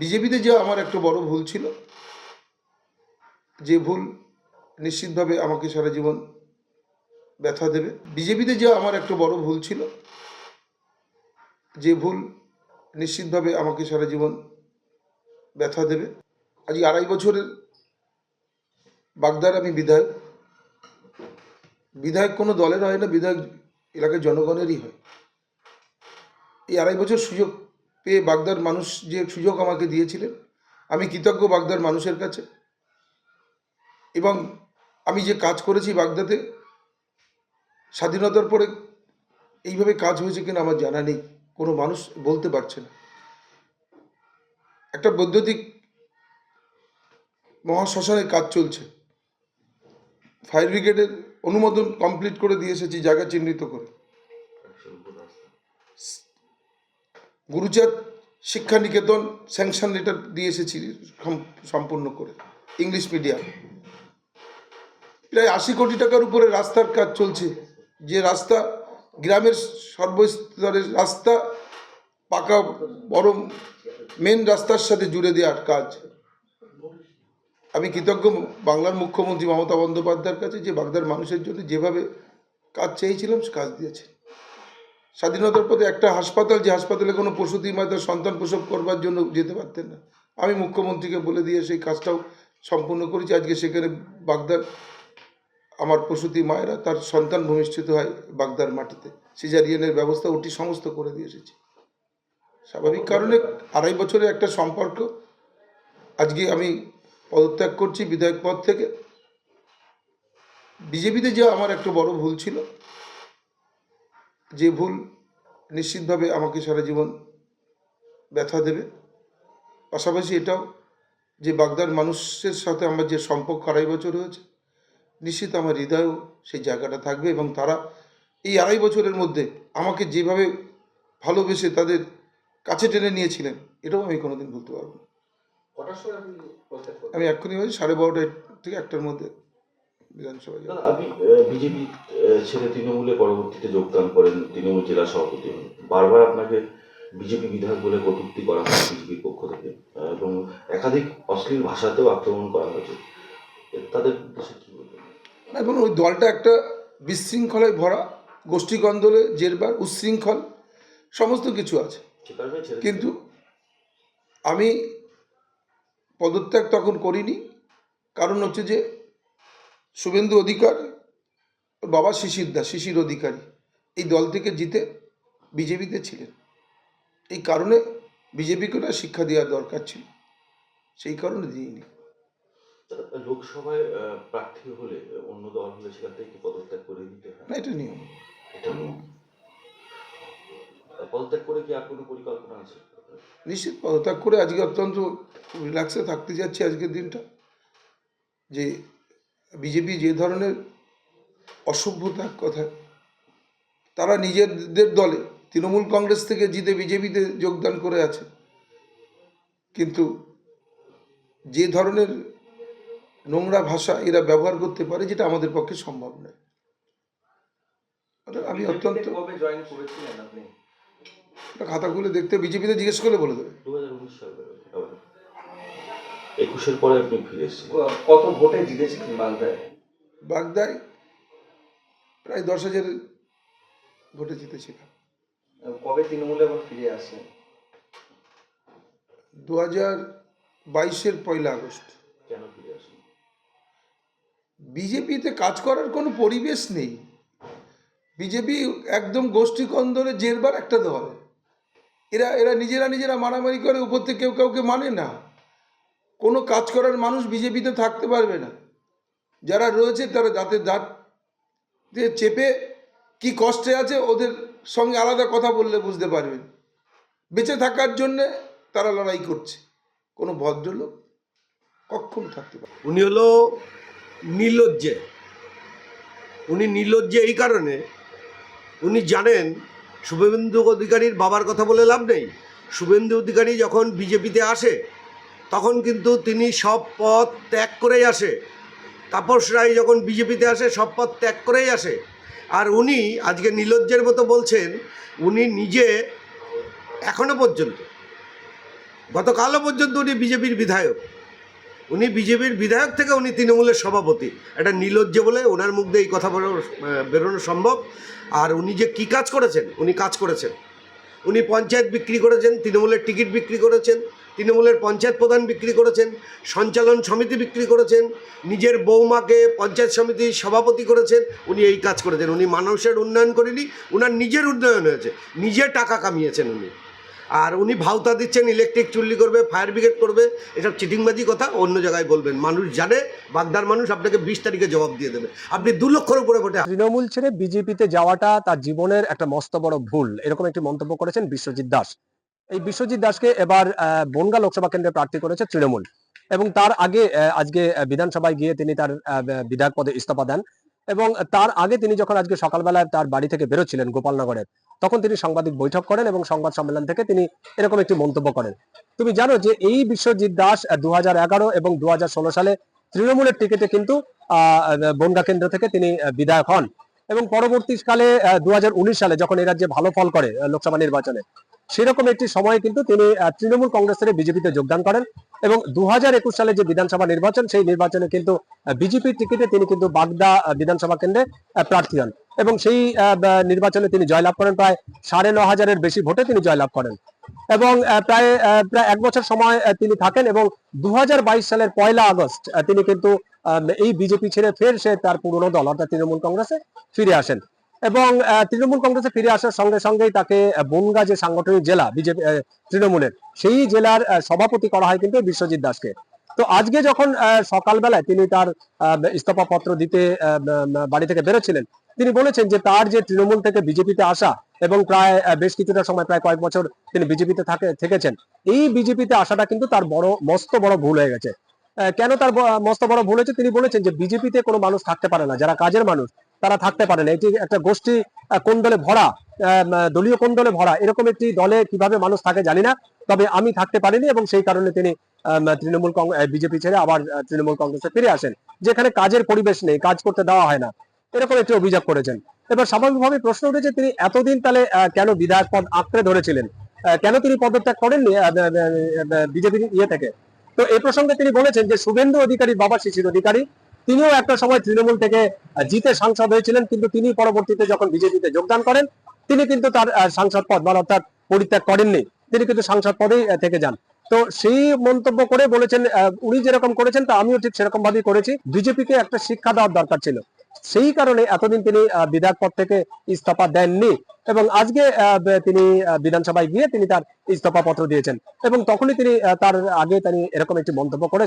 বিজেপিতে যে আমার একটা বড় ভুল ছিল, যে ভুল নিশ্চিতভাবে আমাকে সারা জীবন ব্যথা দেবে। বিজেপিতে যে আমার একটা বড় ভুল ছিল, যে ভুল নিশ্চিতভাবে আমাকে সারা জীবন ব্যথা দেবে। আজ আড়াই বছরের বাগদার আমি বিধায়ক। বিধায়ক কোনো দলের হয় না, বিধায়ক এলাকার জনগণেরই হয়। এই আড়াই বছর সুযোগ পেয়ে বাগদার মানুষ যে সুযোগ আমাকে দিয়েছিলেন, আমি কৃতজ্ঞ বাগদার মানুষের কাছে। এবং আমি যে কাজ করেছি বাগদাতে, স্বাধীনতার পরে এইভাবে কাজ হয়েছে কিনা আমার জানা নেই, কোনো মানুষ বলতে পারছে না। একটা বৈদ্যুতিক মহাশ্মশানে কাজ চলছে। ফায়ার ব্রিগেডের অনুমোদন কমপ্লিট করে দিয়ে এসেছি, জায়গা চিহ্নিত করে। গুরুচাঁদ শিক্ষা নিকেতন স্যাংশন লেটার দিয়ে এসেছি সম্পূর্ণ করে, ইংলিশ মিডিয়াম। প্রায় আশি কোটি টাকার উপরে রাস্তার কাজ চলছে। যে রাস্তা গ্রামের সর্বস্তরের রাস্তা, পাকা বড় মেন রাস্তার সাথে জুড়ে দেওয়ার কাজ। আমি কৃতজ্ঞ বাংলার মুখ্যমন্ত্রী মমতা বন্দ্যোপাধ্যায়ের কাছে যে বাগদার মানুষের জন্য যেভাবে কাজ চেয়েছিলাম কাজ দিয়েছে স্বাধীনতার পথে একটা হাসপাতাল, যে হাসপাতালে কোনো প্রসূতি মা তার সন্তান প্রসব করবার জন্য যেতে পারতেন না। আমি মুখ্যমন্ত্রীকে বলে দিয়ে সেই কাজটাও সম্পূর্ণ করেছি। আজকে সেখানে বাগদার, আমার প্রসূতি মায়েরা তার সন্তান ভূমিষ্ঠিত হয় বাগদার মাটিতে। সিজারিয়ানের ব্যবস্থা ওটি সমস্ত করে দিয়ে এসেছি। স্বাভাবিক কারণে আড়াই বছরের একটা সম্পর্ক। আজকে আমি পদত্যাগ করছি বিধায়ক পদ থেকে। বিজেপিতে যে আমার একটা বড় ভুল ছিল যে ভুল নিশ্চিতভাবে আমাকে সারা জীবন ব্যথা দেবে পাশাপাশি এটাও যে বাগদার মানুষের সাথে আমার যে সম্পর্ক আড়াই বছর হয়েছে নিশ্চিত আমার হৃদয়েও সেই জায়গাটা থাকবে এবং তারা এই আড়াই বছরের মধ্যে আমাকে যেভাবে ভালোবেসে তাদের কাছে টেনে নিয়েছিলেন এটাও আমি কোনোদিন ভুলতে পারব না? আমি এক্ষুনি বলছি সাড়ে বারোটা থেকে একটার মধ্যে বিধানসভায় যাব। আপনি বিজেপি ছেড়ে তৃণমূলে পরবর্তীতে যোগদান করেন তৃণমূল জেলা সভাপতি হন। বারবার আপনাকে বিজেপি বিধায়ক বলে কটূক্তি করা হয় বিজেপির পক্ষ থেকে এবং একাধিক অশ্লীল ভাষাতেও আক্রমণ করা হয়েছে। তাদের উদ্দেশ্যে কি বলবেন? এখন ওই দলটা একটা বিশৃঙ্খলায় ভরা গোষ্ঠী কন্দলে জেরবার উচ্ছৃঙ্খল সমস্ত কিছু আছে। কিন্তু আমি পদত্যাগ তখন করিনি। কারণ হচ্ছে যে শুভেন্দু অধিকার ওর বাবা শিশির দাস শিশির অধিকারী। এই দল থেকে জিতে বিজেপিতে ছিলেন। এই কারণে বিজেপিকে না শিক্ষা দেওয়ার দরকার ছিল। সেই কারণে দিইনি লোকসভায় প্রার্থী হলে অন্য দল হলে সেখান থেকে পদত্যাগ করে দিতে হয়? না এটা নিয়ম। এটা নিয়ম। পদত্যাগ করে কি আর কোনো পরিকল্পনা আছে? নিশ্চিত পদত্যাগ করে আজকে অত্যন্ত রিল্যাক্সে থাকতে যাচ্ছি আজকের দিনটা। যে বিজেপি যে ধরনের অসভ্যতার কথা তারা নিজেদের দলে তৃণমূল কংগ্রেস থেকে জিতে বিজেপিতে যোগদান করে আছে। কিন্তু যে ধরনের নোংরা ভাষা এরা ব্যবহার করতে পারে যেটা আমাদের পক্ষে সম্ভব নয়। আমি অত্যন্ত খাতা খুলে দেখতে বিজেপিতে জিজ্ঞেস করলে বলে দেবে। দু একুশের পরে আপনি ফিরে এসেছেন। কত ভোটে জিতেছিলেন বাগদায়? বাগদায় প্রায় দশ হাজার ভোটে জিতেছিলাম। কবে তৃণমূলে আবার ফিরে আসলেন? দু হাজার বাইশের পয়লা আগস্ট। কেন ফিরে আসেন বিজেপিতে কাজ করার কোনো পরিবেশ নেই। বিজেপি একদম গোষ্ঠী কন্দরে জেরবার একটা দল। এরা এরা নিজেরা নিজেরা মারামারি করে উপর থেকে কেউ কাউকে মানে না। কোনো কাজ করার মানুষ বিজেপিতে থাকতে পারবে না। যারা রয়েছে তারা যাতে দাঁত দিয়ে চেপে কি কষ্টে আছে ওদের সঙ্গে আলাদা কথা বললে বুঝতে পারবেন। বেঁচে থাকার জন্যে তারা লড়াই করছে। কোনো ভদ্রলোক কখনো থাকতে পারে উনি হলো নির্লজ্জে। উনি নির্লজ্জে এই কারণে উনি জানেন শুভেন্দু অধিকারীর বাবার কথা বলে লাভ নেই। শুভেন্দু অধিকারী যখন বিজেপিতে আসে তখন কিন্তু তিনি সব পথ ত্যাগ করেই আসে। তাপস রায় যখন বিজেপিতে আসে, সব পথ ত্যাগ করেই আসে। আর উনি আজকে নির্লজ্জের মতো বলছেন, উনি নিজে এখনও পর্যন্ত, গতকালও পর্যন্ত উনি বিজেপির বিধায়ক। উনি বিজেপির বিধায়ক থেকে উনি তৃণমূলের সভাপতি। এটা নির্লজ্জ বলে ওনার মুখ দিয়ে এই কথা বেরো বেরোনো সম্ভব। আর উনি যে কী কাজ করেছেন, উনি কাজ করেছেন। উনি পঞ্চায়েত বিক্রি করেছেন, তৃণমূলের টিকিট বিক্রি করেছেন। তৃণমূলের পঞ্চায়েত প্রধান বিক্রি করেছেন, সঞ্চালন সমিতি বিক্রি করেছেন, নিজের বৌমাকে পঞ্চায়েত সমিতির সভাপতি করেছেন, উনি এই কাজ করেছেন। উনি মানুষের উন্নয়ন করেনি, উনার নিজের উন্নয়ন হয়েছে, নিজে টাকা কামিয়েছেন উনি। আর উনি ভাওতা দিচ্ছেন, ইলেকট্রিক চুল্লি করবে, ফায়ার ব্রিগেড করবে, এসব চিটিংবাজি কথা অন্য জায়গায় বলবেন। মানুষ জানে, বাগদার মানুষ আপনাকে বিশ তারিখে জবাব দিয়ে দেবে। আপনি দু লক্ষর উপরে ভোটে তৃণমূল ছেড়ে বিজেপিতে যাওয়াটা তার জীবনের একটা মস্ত বড় ভুল। এরকম একটি মন্তব্য করেছেন বিশ্বজিৎ দাস। এই বিশ্বজিৎ দাসকে এবার বনগা লোকসভা কেন্দ্রে প্রার্থী করেছে তৃণমূল। এবং তার আগে আজকে বিধানসভায় গিয়ে তিনি তার বিধায়ক পদে ইস্তফা দেন। এবং তার আগে তিনি যখন আজকে সকালবেলায় তার বাড়ি থেকে বেরোচ্ছিলেন গোপালনগরের তখন তিনি সাংবাদিক বৈঠক করেন এবং সংবাদ সম্মেলন থেকে তিনি এরকম একটি মন্তব্য করেন। তুমি জানো যে এই বিশ্বজিৎ দাস দু হাজার এগারো এবং দু হাজার ষোলো সালে তৃণমূলের টিকিটে কিন্তু আহ, বনগা কেন্দ্র থেকে তিনি বিধায়ক হন। এবং পরবর্তীকালে দু সালে যখন এই রাজ্যে ভালো ফল করে লোকসভা নির্বাচনে, সেরকম একটি সময়ে কিন্তু তিনি তৃণমূল কংগ্রেস থেকে বিজেপিতে যোগদান করেন এবং দু হাজার একুশ সালে যে বিধানসভা নির্বাচন, সেই নির্বাচনে কিন্তু বিজেপির টিকিটে তিনি কিন্তু বাগদা বিধানসভা কেন্দ্রে প্রার্থী হন এবং সেই নির্বাচনে তিনি জয়লাভ করেন। প্রায় সাড়ে ন হাজারের বেশি ভোটে তিনি জয়লাভ করেন। এবং প্রায় প্রায় এক বছর সময় তিনি থাকেন এবং দু সালের পয়লা আগস্ট তিনি কিন্তু এই বিজেপি ছেড়ে ফের সে তার পুরনো দল, অর্থাৎ তৃণমূল কংগ্রেসে ফিরে আসেন। এবং তৃণমূল কংগ্রেসে ফিরে আসার সঙ্গে সঙ্গেই তাকে বনগাঁ যে সাংগঠনিক জেলা, বিজেপি তৃণমূলের, সেই জেলার সভাপতি করা হয় কিন্তু বিশ্বজিৎ দাসকে। তো আজকে যখন সকালবেলায় তিনি তার ইস্তফা পত্র দিতে বাড়ি থেকে বেরোচ্ছিলেন তিনি বলেছেন যে তার যে তৃণমূল থেকে বিজেপিতে আসা এবং প্রায় বেশ কিছুটা সময়, প্রায় কয়েক বছর তিনি বিজেপিতে থাকে, থেকেছেন, এই বিজেপিতে আসাটা কিন্তু তার বড়, মস্ত বড় ভুল হয়ে গেছে। কেন তার মস্ত বড় ভুল হয়েছে? তিনি বলেছেন যে বিজেপিতে কোনো মানুষ থাকতে পারে না। যারা কাজের মানুষ, তারা থাকতে পারে না। এটি একটা গোষ্ঠী কোন দলে ভরা দলীয় কোন দলে ভরা, এরকম একটি দলে কীভাবে মানুষ থাকে জানি না। তবে আমি থাকতে পারিনি এবং সেই কারণে তিনি তৃণমূল বিজেপি ছেড়ে আবার তৃণমূল কংগ্রেসে ফিরে আসেন, যেখানে কাজের পরিবেশ নেই, কাজ করতে দেওয়া হয় না। এরকম একটি অভিযোগ করেছেন। এবার স্বাভাবিকভাবে প্রশ্ন উঠেছে, তিনি এতদিন তাহলে কেন বিধায়ক পদ আঁকড়ে ধরেছিলেন? কেন তিনি পদত্যাগ করেননি বিজেপির ইয়ে থেকে? তো এই প্রসঙ্গে তিনি বলেছেন যে, শুভেন্দু অধিকারীর বাবা শিশির অধিকারী, তিনিও একটা সময় তৃণমূল থেকে জিতে সাংসদ হয়েছিলেন, কিন্তু তিনি পরবর্তীতে যখন বিজেপিতে যোগদান করেন, তিনি কিন্তু তার সাংসদ পদ বা অর্থাৎ পরিত্যাগ করেননি। তিনি কিন্তু সাংসদ পদেই থেকে যান। তো সেই মন্তব্য করে বলেছেন উনি যেরকম করেছেন, তা আমিও ঠিক সেরকম ভাবেই করেছি। বিজেপিকে একটা শিক্ষা দেওয়ার দরকার ছিল। সেই কারণে এতদিন তিনি বিধায়ক পদ থেকে ইস্তফা দেননি এবং আজকে তিনি বিধানসভায় গিয়ে তিনি তার ইস্তফা পত্র দিয়েছেন এবং তখনই তিনি তার আগে তিনি এরকম একটি মন্তব্য করে